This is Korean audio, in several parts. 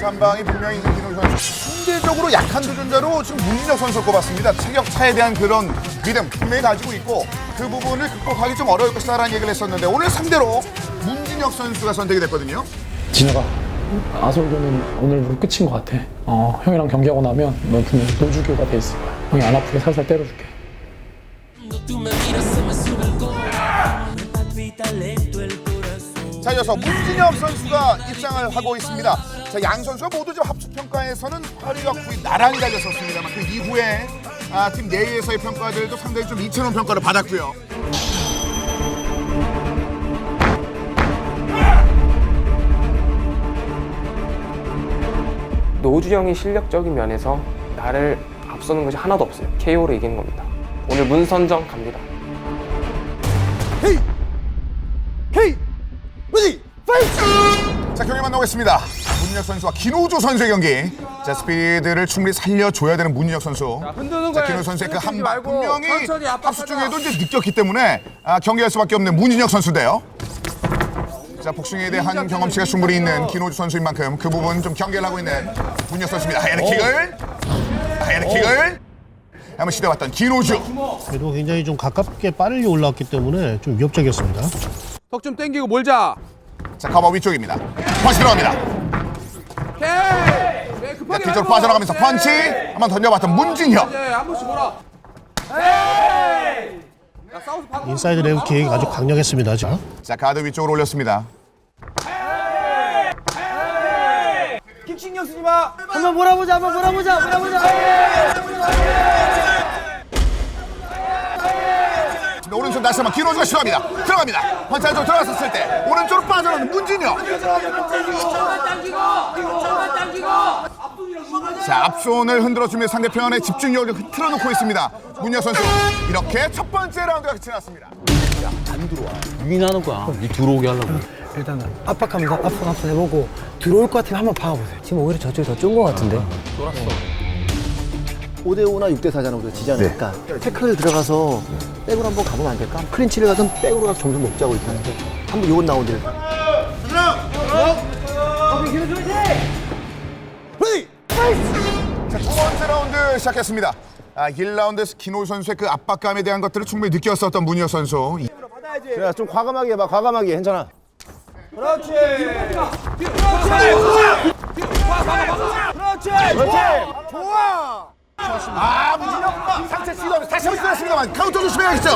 전방이 분명히 있는 김우주 선수. 상대적으로 약한 도전자로 지금 문진혁 선수를 꼽았습니다. 체격 차에 대한 그런 믿음 분명히 가지고 있고 그 부분을 극복하기 좀 어려울 것이다라는 얘기를 했었는데 오늘 상대로 문진혁 선수가 선택이 됐거든요. 진혁아 아솔교는 오늘 끝인 것 같아 어, 형이랑 경기하고 나면 너 분명 노주교가 돼 있을 거야 형이 안 아프게 살살 때려줄게 자, 이어서 문진혁 선수가 입장을 하고 있습니다. 자, 양 선수가 모두 지금 합숙 평가에서는 허리가 거의 나란히 달렸었습니다만 그 이후에 아, 팀 내에서의 평가들도 상당히 좀 이채널 평가를 받았고요. 노주영이 실력적인 면에서 나를 앞서는 것이 하나도 없어요. KO로 이기는 겁니다. 오늘 문선정 갑니다. 자, 경기 만나보겠습니다. 문진혁 선수와 김우주 선수의 경기. 자, 스피드를 충분히 살려줘야 되는 문진혁 선수. 흔드는 자, 거야. 김우주 선수의 그한 흔들지 방 말고 분명히 천천히 압박하자. 합수 중에도 이제 느꼈기 때문에 아, 경기할 수밖에 없는 문진혁 선수인데요. 자, 복싱에 대한 경험치가 충분히 있는 김우주 선수인 만큼 그 부분 좀 경계를 하고 있는 문진혁 선수입니다. 하이킥을 하이킥을 한번 시도해봤던 김우주. 그래도 굉장히 좀 가깝게 빠르게 올라왔기 때문에 좀 위협적이었습니다. 턱 좀 당기고 몰자. 자, 커버 위쪽입니다. 펀치 들어갑니다. 오케이. 네, 자, 급하게 뒤쪽으로 말고. 빠져나가면서 펀치 한번 던져봤던 문진혁. 네, 한 번씩 몰아. 야, 사우스 인사이드 레그 킥 아주 강력했습니다. 자, 자, 가드 위쪽으로 올렸습니다. 킥 신경 쓰지 마. 한번 몰아보자, 한번 몰아보자, 몰아보자. 다시 한번 김호주가 시도합니다. 들어갑니다. 펀치 안쪽 들어갔었을 때 오른쪽으로 빠져나오는 문진혁. 자, 앞손을 흔들어주며 상대편의 집중력을 틀어놓고 있습니다. 문혁 선수 이렇게 첫 번째 라운드가 끝이 났습니다. 유인하는 거야. 니 들어오게 하려고. 일단은 압박하면서 압박 압박 해보고 들어올 것 같으면 한번 박아보세요. 지금 오히려 저쪽이 더 쫀 것 같은데. 5대5나 6대4잖아, 우리가 지지 않으니까. 태클 들어가서 백으로 한번 가보면 안 될까? 클린치를 가든 백으로 가서 점수 먹자고 이렇게 하는데. 한번 요건 나오는데. 자, 두 번째 라운드 시작했습니다. 아, 1라운드에서 김호 선수의 그 압박감에 대한 것들을 충분히 느꼈었던 문혁 선수. 야, 좀 과감하게 해봐, 과감하게. 괜찮아. 아, 문진혁 상체 시도하면서 다시 한번 시도했습니다만 카운터 조심해야겠죠.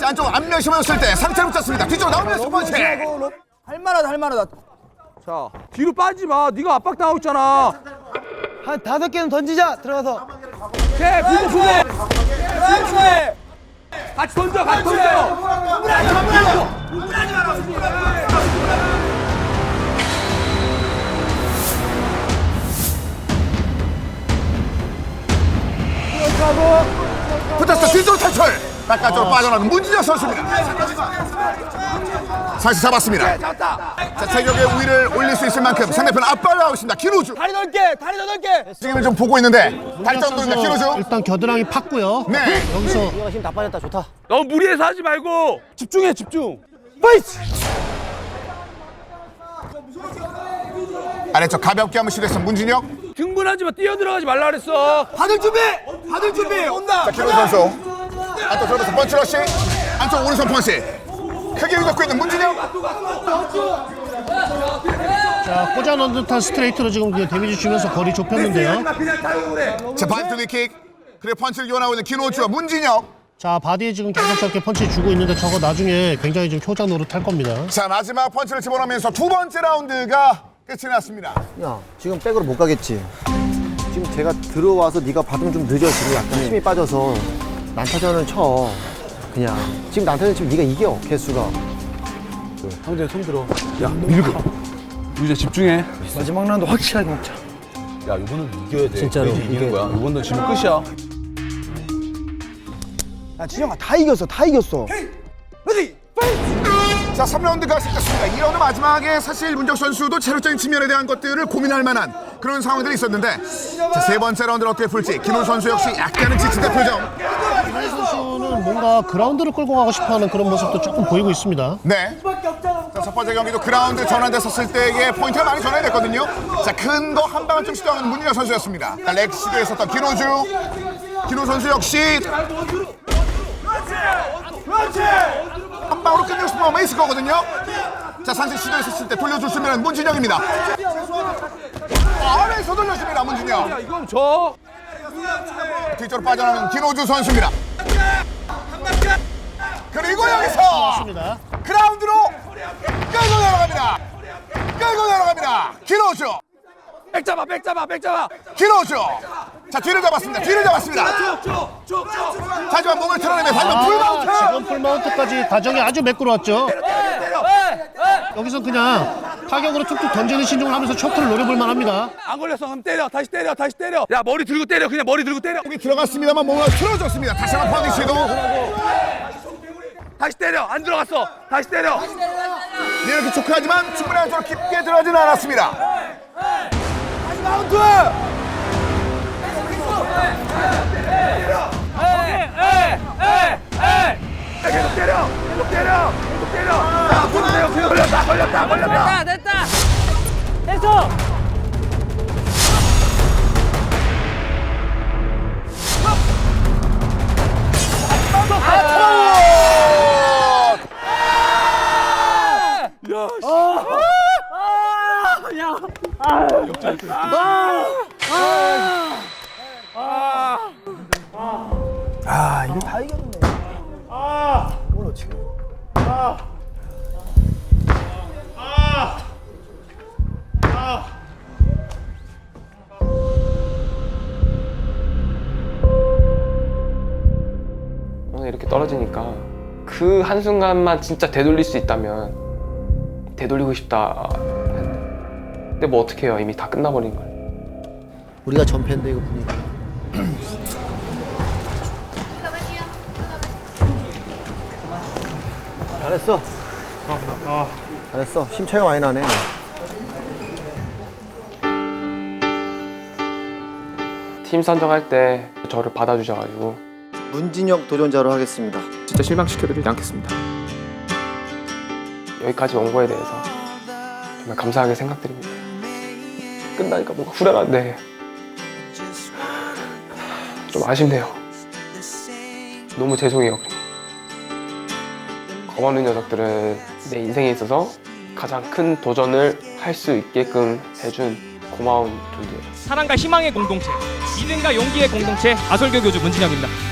자, 안쪽 안면 심어줬을 때 상체를 붙였습니다. 뒤쪽으로 나오면서 첫 번째. 할 만하다, 할 만하다. 자, 뒤로 빠지지 마. 네가 압박 당하고 있잖아. 한 다섯 개는 던지자, 들어가서. 오케이, 부고 부고. 같이 던져, 같이 던져. 붙었어 뒤쪽으로 탈출. 바깥쪽으로 빠져나오는 문진혁 선수입니다. 사실 잡았습니다. 자, 체격의 우위를 올릴 수 있을 만큼 상대편 하고 있습니다. 키루즈. 다리 넓게, 다리 더 넓게. 지금은 좀 보고 있는데 달점도입니다. 선수 키루즈. 일단 겨드랑이 팠고요. 네. 여기서 이거 힘다 빠졌다, 좋다. 너무 무리해서 하지 말고 집중해, 집중. 아래쪽 가볍게 한번 시도했어 문진혁. 등분하지 마. 뛰어 들어가지 말라 그랬어. 받을 준비! 받을 준비! 온다! 자, 키루즈 선수. 안쪽 들어서 펀치 러시. 안쪽 오른손 펀치. 크게 휘젓고 있는 문진혁. 자, 꽂아 넣은 듯한 스트레이트로 지금 그 데미지 주면서 거리 좁혔는데요. 자, 바디투 킥. 그리고 펀치를 이원하고 있는 키노우츠와 문진혁. 자, 바디에 지금 경사스럽게 펀치 주고 있는데 저거 나중에 굉장히 좀 효자 노릇 할 겁니다. 자, 마지막 펀치를 집어넣으면서 두 번째 라운드가 끝이 났습니다. 야, 지금 백으로 못 가겠지. 지금 제가 들어와서 네가 받으면 좀 늦어. 지금 약간 힘이 빠져서 난타전을 쳐. 그냥. 지금 난타전 치면 네가 이겨, 개수가. 상대 손 들어. 야, 밀고. 유재 집중해. 마지막 라운드 확실하게 먹자. 야, 이거는 이겨야 돼. 진짜로, 이기는 거야. 이번도 지면 끝이야. 야, 진영아, 다 이겼어, 다 이겼어. 자, 3라운드가 시작됐습니다. 2라운드 마지막에 사실 문적 선수도 체력적인 측면에 대한 것들을 고민할 만한 그런 상황들이 있었는데 자, 세 번째 라운드를 어떻게 풀지 김훈 선수 역시 약간은 지치다 표정. 선수는 뭔가 그라운드를 끌고 가고 싶어하는 그런 모습도 조금 보이고 있습니다. 네. 자, 첫 번째 경기도 그라운드 전환됐었을 때의 포인트가 많이 전환됐거든요. 자, 큰 거 한 방을 좀 시도하는 문준혁 선수였습니다. 자, 렉 시도했었던 김호주. 김호 선수 역시 한 마음이 있을 거거든요. 자, 상승 시도했었을 때 돌려줄 수 있는 문진영입니다. 아래에서 돌려줍니다, 문진영. 야 이건 저 뒤쪽으로 빠져나오는 김호주 선수입니다. 그리고 여기서 맞습니다. 그라운드로 끌고 내려갑니다. 끌고 내려갑니다. 김호주, 백 잡아 백 잡아 백 잡아 김호주. 자, 뒤를 잡았습니다. 뒤를 잡았습니다. 하지만 몸을 틀어내며 방금 풀마운트. 아, 지금 풀마운트까지 과정이 아주 매끄러웠죠. 여기서 그냥 타격으로 툭툭 던지는 신중을 하면서 초크를 노려볼 만합니다. 안 걸렸어 그럼 때려 다시 때려 다시 때려 야 머리 들고 때려 그냥 머리 들고 때려 공이 들어갔습니다만 몸을 틀어줬습니다. 다시 한번 파운딩 시도. 다시 때려 안 들어갔어 다시 때려 이렇게 초크하지만 충분히 안쪽으로 깊게 들어가지는 않았습니다. 마운트 계속 때려 계속 때려 계속 때려 자, 계속 때려 걸렸다 걸렸다 걸렸다 오늘 이렇게 떨어지니까 그 한순간만 진짜 되돌릴 수 있다면 되돌리고 싶다 근데 뭐 어떻게 해요? 이미 다 끝나버린 걸 우리가 전패인데 이거 분위기. 잘했어. 잘했어. 심차가 많이 나네. 팀 선정할 때 저를 받아주셔가지고 문진혁 도전자로 하겠습니다. 진짜 실망시켜드리지 않겠습니다 여기까지 온 거에 대해서 정말 감사하게 생각드립니다 끝나니까 뭔가 후련한데 좀 아쉽네요 너무 죄송해요 검없는 녀석들은 내 인생에 있어서 가장 큰 도전을 할 수 있게끔 해준 고마운 존재예요 사랑과 희망의 공동체, 믿음과 용기의 공동체 아솔교 교주 문진영입니다.